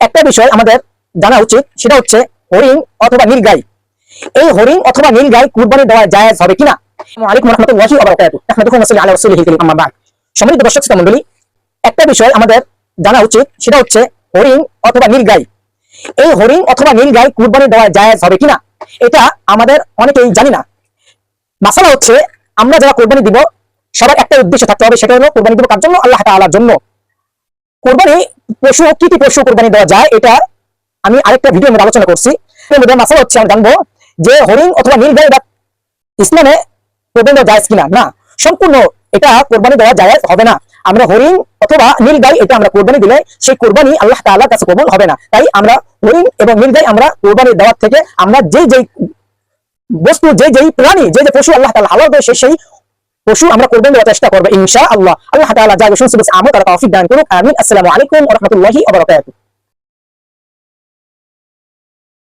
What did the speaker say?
একটা বিষয় আমাদের জানা উচিত, সেটা হচ্ছে হরিণ অথবা নীলগাই। এই হরিণ অথবা অথবা নীলগাই। কুরবানি দেওয়া জায়েজ হবে কিনা? এটা আমাদের অনেকেই জানি না। মাসালা হচ্ছে, আমরা যারা কোরবানি দিব, সবার একটা উদ্দেশ্য থাকতে হবে, সেটা হলো কোরবানি দিব কার জন্য? আল্লাহ তাআলার জন্য। কোরবানি পশু কি কি পশু কোরবানি দেওয়া যায়। এটা আমি আরেকটা ভিডিওর মধ্যে আলোচনা করছি। মাসালা হচ্ছে আমরা জানব যে হরিণ অথবা নীলগাই বা ইসলামে কোরবানি দেওয়া জায়েজ কিনা। না, সম্পূর্ণ এটা কোরবানি দেওয়া জায়েজ হবে না। আমরা হরিণ অথবা নীলগাই এটা আমরা কোরবানি দিলে সেই কোরবানি আল্লাহ তাআলার কাছে কবুল হবে না। তাই আমরা হরিণ এবং নীলগাই আমরা কোরবানি দেওয়ার থেকে আমরা যেই যেই বস্তু যে যেই প্রাণী যে যে পশু আল্লাহ তাআলা হালাল সেই সেই পশু আমরা কোরবানি দেওয়ার চেষ্টা করবো ইনশাআল্লাহ আল্লাহ তাআলা যা শুনছি আমরা তারা তৌফিক দান করুক আমিন আসসালামু আলাইকুম ওয়া রাহমাতুল্লাহি ওয়া বারাকাতুহু